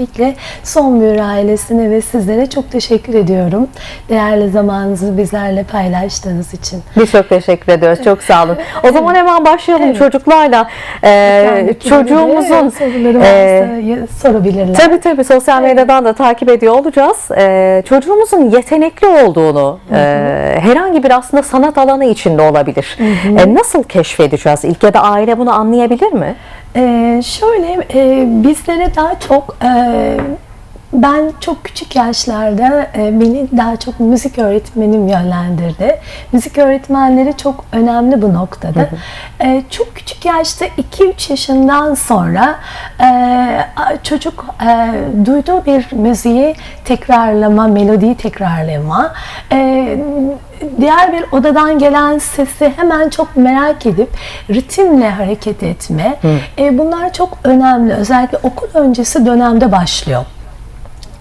Öncelikle Son Büyür ailesine ve sizlere çok teşekkür ediyorum. Değerli zamanınızı bizlerle paylaştığınız için. Biz çok teşekkür ediyoruz. Çok sağ olun. O zaman hemen başlayalım Evet. çocuklarla. Ee, çocuğumuzun soruları e, varsa ya- sorabilirler. Tabii tabii sosyal medyadan da takip ediyor olacağız. Ee, çocuğumuzun yetenekli olduğunu e, herhangi bir aslında sanat alanı içinde olabilir. E, nasıl keşfedeceğiz? İlk ya da aile bunu anlayabilir mi? Ee, şöyle e, bizlere daha çok e, ben çok küçük yaşlarda e, beni daha çok müzik öğretmenim yönlendirdi. Müzik öğretmenleri çok önemli bu noktada. E, çok küçük yaşta 2-3 yaşından sonra e, çocuk duyduğu bir müziği tekrarlama, melodiyi tekrarlama, diğer bir odadan gelen sesi hemen çok merak edip ritimle hareket etme. E, bunlar çok önemli. Özellikle okul öncesi dönemde başlıyor.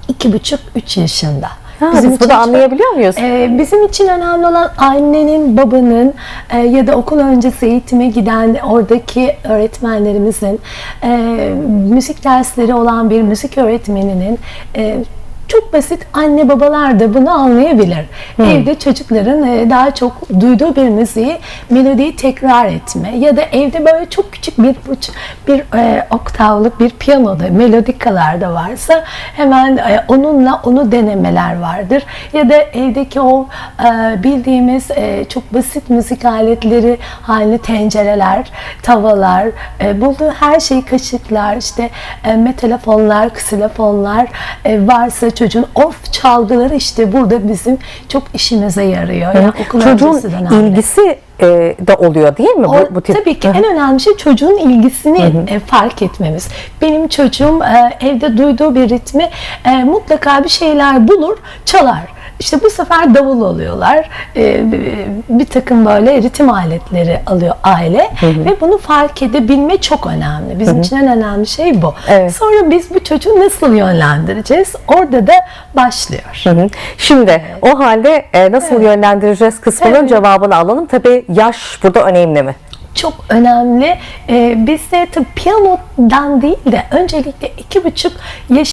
İki buçuk, üç yaşında. Ha, biz için bunu çok- anlayabiliyor muyuz? e, bizim için önemli olan annenin, babanın e, ya da okul öncesi eğitime giden oradaki öğretmenlerimizin e, müzik dersleri olan bir müzik öğretmeninin e, çok basit anne babalar da bunu anlayabilir. Evde çocukların e, daha çok duyduğu bir müziği, melodiyi tekrar etme ya da evde böyle çok küçük bir bir e, oktavlık bir piyanoda melodikalar da varsa hemen e, onunla onu denemeler vardır. Ya da evdeki o e, bildiğimiz e, çok basit müzik aletleri haline tencereler, tavalar, e, bulduğu her şey kaşıklar, işte e, metalofonlar, ksilofonlar e, varsa çocuğun of çalgıları işte burada bizim çok işimize yarıyor. Yani okul Çocuğun ilgisi e, de oluyor değil mi? O, bu, bu tip? tabii ki en önemli şey çocuğun ilgisini e, fark etmemiz. Benim çocuğum e, evde duyduğu bir ritmi e, mutlaka bir şeyler bulur, çalar. İşte bu sefer davul alıyorlar. E, bir- bir takım böyle ritim aletleri alıyor aile ve bunu fark edebilme çok önemli. Bizim için en önemli şey bu. Evet. Sonra biz bu çocuğu nasıl yönlendireceğiz? Orada da başlıyor. Hı hı. Şimdi o halde e, nasıl yönlendireceğiz kısmının Evet. cevabını alalım. Tabii yaş burada önemli mi? çok önemli. Ee, bizde tabii piyanodan değil de öncelikle iki buçuk yaş